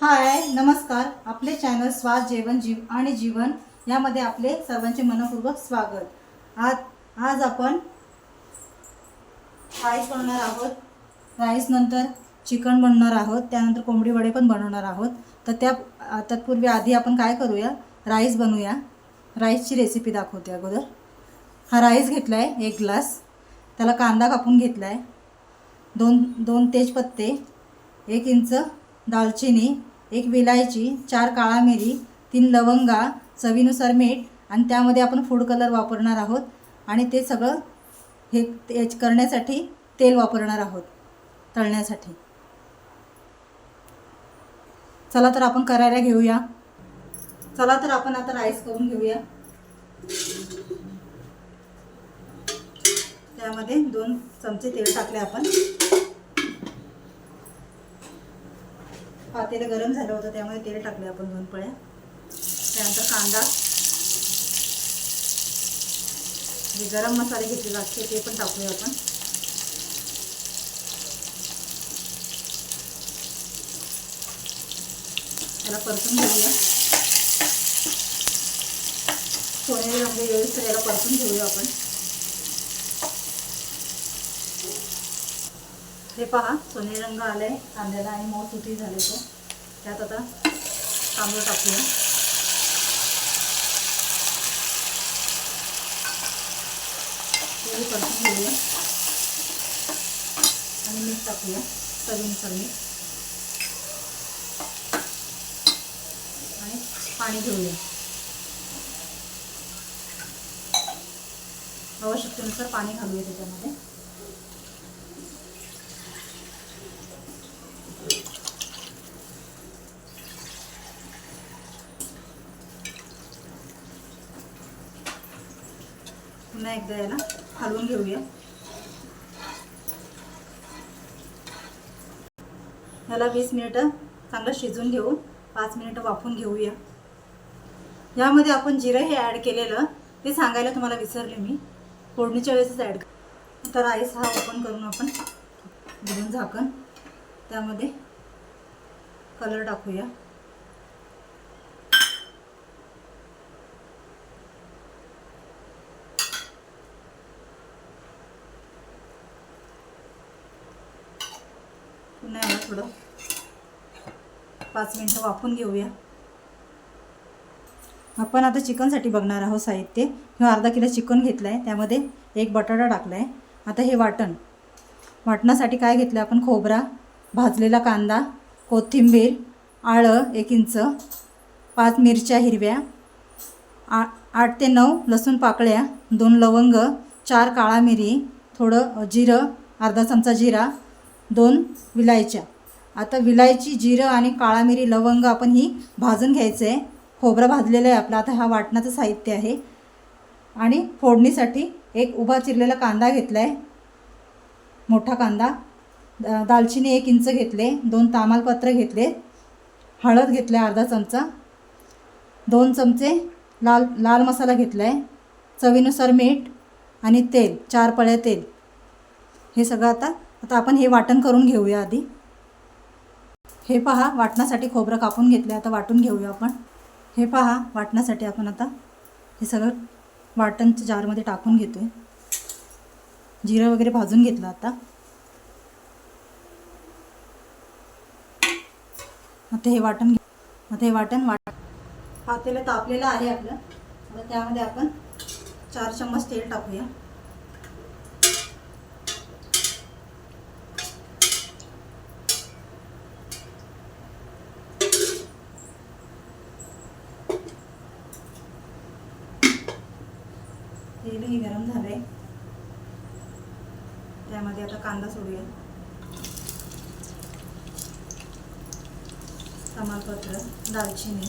हाय नमस्कार. आपले चॅनल स्वाद जेवण जीव आणि जीवन यामध्ये आपले सर्वांचे मनपूर्वक स्वागत. आज आज आपण राईस बनवणार आहोत. राईसनंतर चिकन बनवणार आहोत. त्यानंतर कोंबडी वडे पण बनवणार आहोत. तर त्या तत्पूर्वी आधी आपण काय करूया? राईस बनवूया. राईसची रेसिपी दाखवते अगोदर. हा राईस घेतला आहे एक ग्लास त्याला कांदा कापून घेतला आहे दोन दोन तेजपत्ते एक इंच दालचिनी एक विलायची चार काळा मिरी तीन लवंगा चवीनुसार मीठ आणि त्यामध्ये आपण फूड कलर वापरणार आहोत. आणि ते सगळं हे ते करण्यासाठी तेल वापरणार आहोत तळण्यासाठी. चला तर आपण करायला घेऊया. चला तर आपण आता राईस करून घेऊया. त्यामध्ये दोन चमचे तेल टाकले आपण. पातेलं गरम झालं होतं त्यामुळे तेल टाकले आपण दोन पळ्या. त्यानंतर कांदा. जे गरम मसाले घेतले असते ते पण टाकूया आपण. त्याला परतून घेऊया. सोनेरी रंग येईल तर याला परतून घेऊया आपण. हे पहा सोनेरी रंग आलाय कांद्याला आणि मऊ सुटी झाले तो. त्यात आता तांदूळ टाकूया. तेही परतून घेऊया. आणि मीठ टाकूया चवीनुसार मीठ आणि पाणी घेऊया. आवश्यकतेनुसार पाणी घालूया त्याच्यामध्ये. पुन्हा एकदा याला हलवून घेऊया. याला वीस मिनिटं चांगलं शिजवून घेऊ पाच मिनिटं वाफून घेऊया. यामध्ये आपण जिरं हे ॲड केलेलं ते सांगायला तुम्हाला विसरले मी. फोडणीच्या वेळेसच ॲड आता राईस हा ओपन करून आपण बुडून झाकण. त्यामध्ये कलर टाकूया पुन्हा याला थोडं. पाच मिनटं वाफून घेऊया. आपण आता चिकनसाठी बघणार आहोत साहित्य. हे अर्धा किलो चिकन घेतलं आहे त्यामध्ये एक बटाटा टाकला आहे आता हे वाटण. वाटणासाठी काय घेतलं आपण? खोबरा भाजलेला कांदा कोथिंबीर आळं एक इंच पाच मिरच्या हिरव्या आ आठ ते नऊ लसूण पाकळ्या दोन लवंग चार काळा मिरी थोडं जिरं अर्धा चमचा जिरा दोन विलायच्या. आता विलायची जिरं आणि काळा मिरी लवंग आपण ही भाजून घ्यायचं आहे खोबरं भाजलेलं आहे आपलं. आता हा वाटणाचं साहित्य आहे. आणि फोडणीसाठी एक उभा चिरलेला कांदा घेतला आहे मोठा कांदा. दालचिनी एक इंच घेतले. दोन तामालपत्र घेतले. हळद घेतले अर्धा चमचा. दोन चमचे लाल लाल मसाला घेतला आहे चवीनुसार मीठ आणि तेल चार पळ्या तेल. हे सगळं आता आता आपण हे वाटण करून घेऊया आधी. हे पहा वाटण्यासाठी खोबरं कापून घेतलं आता वाटून घेऊया आपण. हे पहा वाटण्यासाठी आपण आता हे सगळं वाटणच्या जारमध्ये टाकून घेतो आहे जिरं वगैरे भाजून घेतलं आता. आता हे वाटण आता हे वाटण वाट पातेलं तापलेलं आहे आपलं. आता त्यामध्ये आपण चार चम्मच तेल टाकूया. तेलही गरम झालंय. त्यामध्ये आता कांदा सोडूया. तमालपत्र दालचिनी.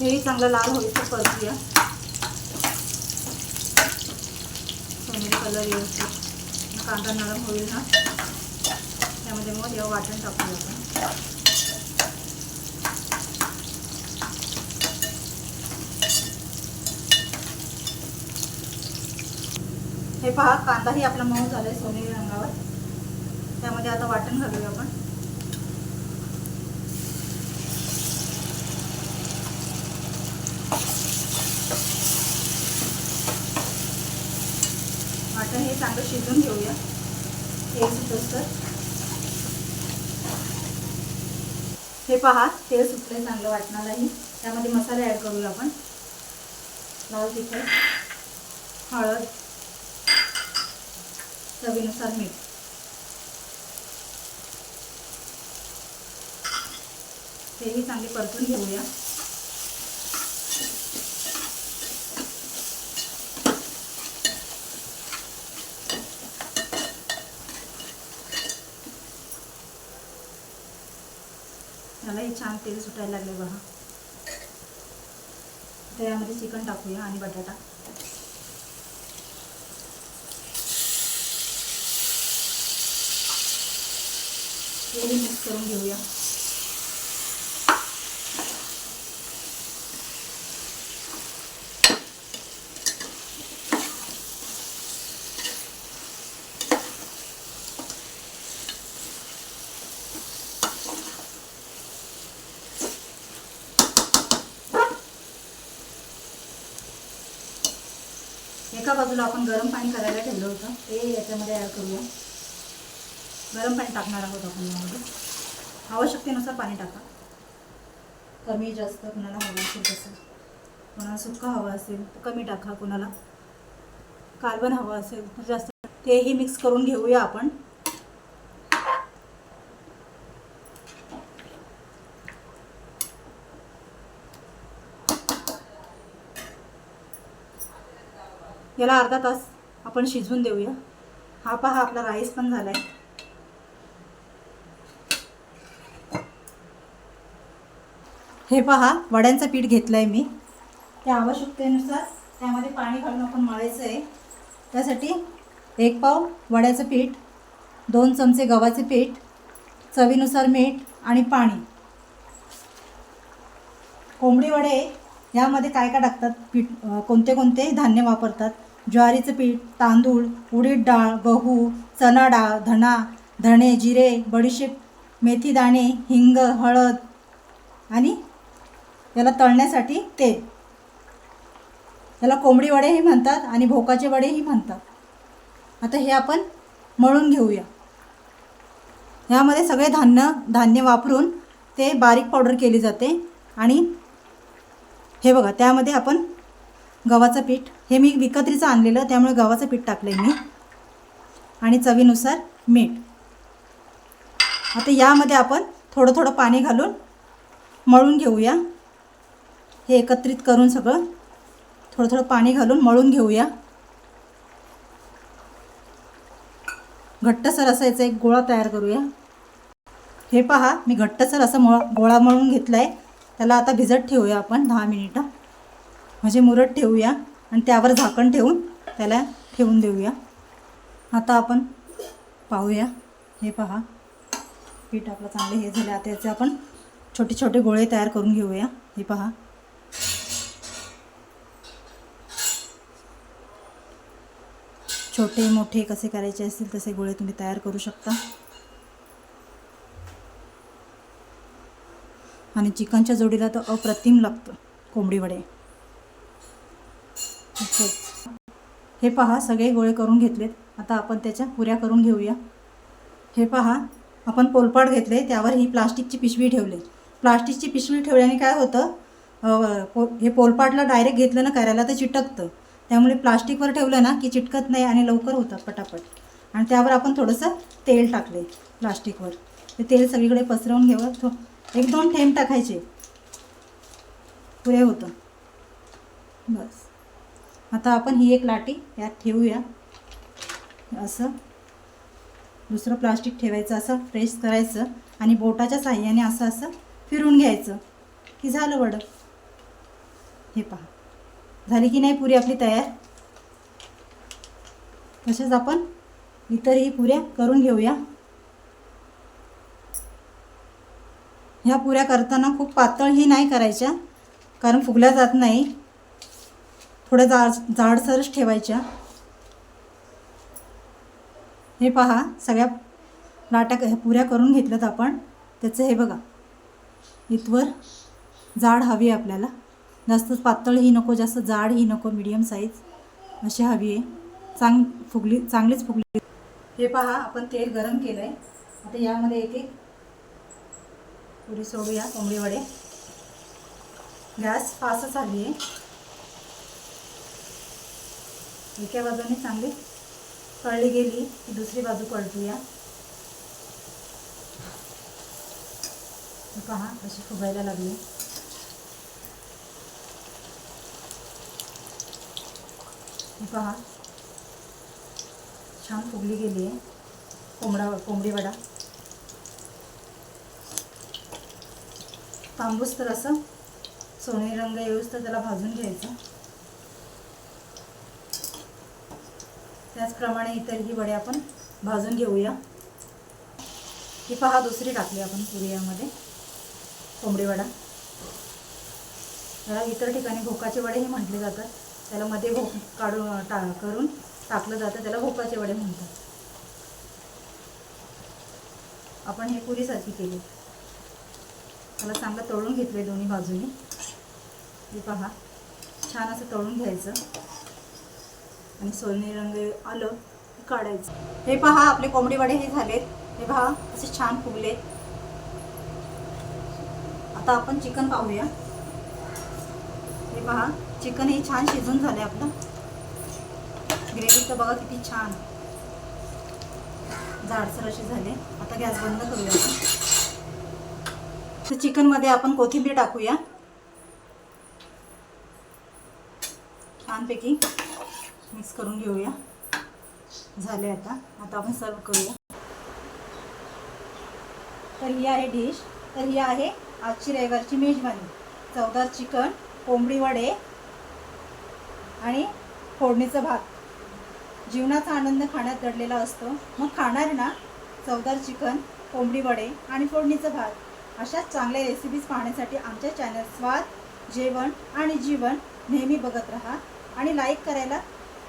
हेही चांगलं लाल होईल तर परतूया. सोनेरी कलर येऊ कांदा नरम होईल ना त्यामध्ये मग हे वाटण टाकूया आपण. हे पहा कांदाही आपला मऊ झालाय सोनेरी रंगावर. त्यामध्ये आता वाटण घालूया आपण. वाटण हे चांगलं शिजून घेऊया. तेल सुद्धा तर हे पहा तेल सुटले चांगलं वाटणार आहे. त्यामध्ये मसाले ॲड करूया आपण. लाल तिखट हळद चवीनुसार मीठ. तेही चांगले परतून घेऊया. छान तेल सुटायला लागले बघा. तर यामध्ये चिकन टाकूया आणि बटाटा. तेही मिक्स करून घेऊया एका बाजूला आपण गरम पाणी करायला ठेवलं होतं. ते याच्यामध्ये ॲड करूया. गरम पाणी टाकणार आहोत आपण यामध्ये. आवश्यकतेनुसार पाणी टाका. कमी जास्त कुणाला हवं असेल तसं. कोणाला सुक्का हवा असेल तर कमी टाका. कोणाला कार्बन हवं असेल तर जास्त. तेही मिक्स करून घेऊया आपण. याला अर्धा तास आपण शिजवून देऊया. हा पहा आपला राईस पण झालाय. हे पहा वड्यांचं पीठ घेतलं आहे मी. त्या आवश्यकतेनुसार त्यामध्ये पाणी घालून आपण मळायचं आहे त्यासाठी एक पाव वड्याचं पीठ दोन चमचे गव्हाचे पीठ चवीनुसार मीठ आणि पाणी. कोंबडी वडे यामध्ये काय काय टाकतात? पीठ कोणते कोणते धान्य वापरतात? ज्वारीचं पीठ तांदूळ उडीद डाळ गहू चणा डाळ धणा धणे जिरे बडीशेप मेथी दाणे हिंग हळद आणि याला तळण्यासाठी तेल. याला कोंबडी वडेही म्हणतात आणि भोकाचे वडेही म्हणतात. आता हे आपण मळून घेऊया. ह्यामध्ये सगळे धान्य धान्य वापरून ते बारीक पावडर केली जाते आणि हे बघा त्यामध्ये आपण गव्हाचं पीठ. हे मी विकत्रीचं आणलेलं त्यामुळे गव्हाचं पीठ टाकलं आहे मी. आणि चवीनुसार मीठ. आता यामध्ये आपण थोडं थोडं पाणी घालून मळून घेऊया. हे एकत्रित करून सगळं थोडं थोडं पाणी घालून मळून घेऊया. घट्टसर असा याचा एक गोळा तयार करूया. हे पहा मी घट्टसर असं मळ गोळा मळून घेतला आहे त्याला आता भिजत ठेवूया आपण दहा मिनिटं. म्हणजे मुरत ठेवूया आणि त्यावर झाकण ठेवून त्याला ठेवून देऊया. आता आपण पाहूया. हे पहा. पीठ आपलं चांगले हे झाले. आता याचे आपण छोटे छोटे गोळे तयार करून घेऊया. हे पहा. छोटे मोठे कसे करायचे असतील तसे गोळे तुम्ही तयार करू शकता. आणि चिकनच्या जोडीला तर अप्रतिम लागतं कोंबडी वडे. हे पहा सगळे गोळे करून घेतलेत. आता आपण त्याच्या पुऱ्या करून घेऊया. हे पहा आपण पोलपाट घेतले त्यावर ही प्लास्टिकची पिशवी ठेवली. प्लास्टिकची पिशवी ठेवल्याने काय होतं? पो हे पोलपाटला डायरेक्ट घेतलं ना करायला तर चिटकतं. त्यामुळे प्लास्टिकवर ठेवलं ना की चिटकत नाही आणि लवकर होतात पटापट. आणि त्यावर आपण थोडंसं तेल टाकले प्लास्टिकवर. ते तेल सगळीकडे पसरवून घेऊ थो एक दोन थेंब टाकायचे. पुरे होतं. बस. आता आपण ही एक लाटी यात ठेवूया. असं. दुसरं प्लास्टिक ठेवायचं असं प्रेस करायचं आणि बोटाच्या साह्याने असं असं फिरून घ्यायचं. की झालं वडं? हे पहा. झाली की नाही पुरी आपली तयार? तसेच आपण इतरही पुऱ्या करून घेऊया. ह्या पुऱ्या करताना खूप पातळही नाही करायच्या कारण फुगल्या जात नाही. थोड्या जाड जाडसरच ठेवायच्या. हे पहा सगळ्या लाट्या पुऱ्या करून घेतल्यात आपण. त्याचं हे बघा. इथवर जाड हवी आहे आपल्याला. जास्त पातळ ही नको जास्त जाड ही नको मीडियम साईज अशी हवी आहे. चांग फुगली चांगलीच फुगली. हे पहा आपण तेल गरम केलं आहे आता यामध्ये एक एक पुरी सोडूया कोंबडी वडे गॅस फास्टच आली आहे. एका बाजूने चांगली कळली गेली की दुसरी बाजू पलटूया पहा अशी फुगायला लागली. पहा. छान फुगली गेली आहे. कोंबडा कोंबडी वडा. तांबूस तर असं सोनेरी रंग येऊस तर त्याला भाजून घ्यायचं. त्याचप्रमाणे इतरही वडे आपण भाजून घेऊया. ही पहा दुसरी टाकली आपण पुरी यामध्ये. कोंबडी वडा. त्याला इतर ठिकाणी भोकाचे वडेही म्हटले जातात. त्याला मध्ये भोक काढून टा करून टाकलं जातं. त्याला भोकाचे वडे म्हणतात. आपण हे पुरीसारखी केली. त्याला चांगलं तळून घेतले दोन्ही बाजूनी. हे पहा छान असं तळून घ्यायचं. आणि सोनेरी रंग आलं की काढायचं. हे पहा आपले कोंबडी वडे हे झालेत. हे पहा असे छान फुगले. आता आपण चिकन पाहूया. हे पहा चिकन हे छान शिजून झाले आपलं. ग्रेव्ही तर बघा किती छान. जाडसर अशी झाले. आता गॅस बंद करूया आपण. तर चिकनमध्ये आपण कोथिंबीर टाकूया. छानपैकी. मिक्स करून घेऊया. झाले आता. आता आपण सर्व करूया. तर ही आहे डिश तर ही आहे आजची रविवारची मेजवानी. चवदार चिकन कोंबडी वडे आणि फोडणीचं भात. जीवनाचा आनंद खाण्यात दडलेला असतो. मग खाणार ना? चवदार चिकन कोंबडी वडे आणि फोडणीचं भात. अशाच चांगल्या रेसिपीज पाहण्यासाठी आमच्या चॅनल स्वाद जेवण आणि जीवन नेहमी बघत राहा आणि लाईक करायला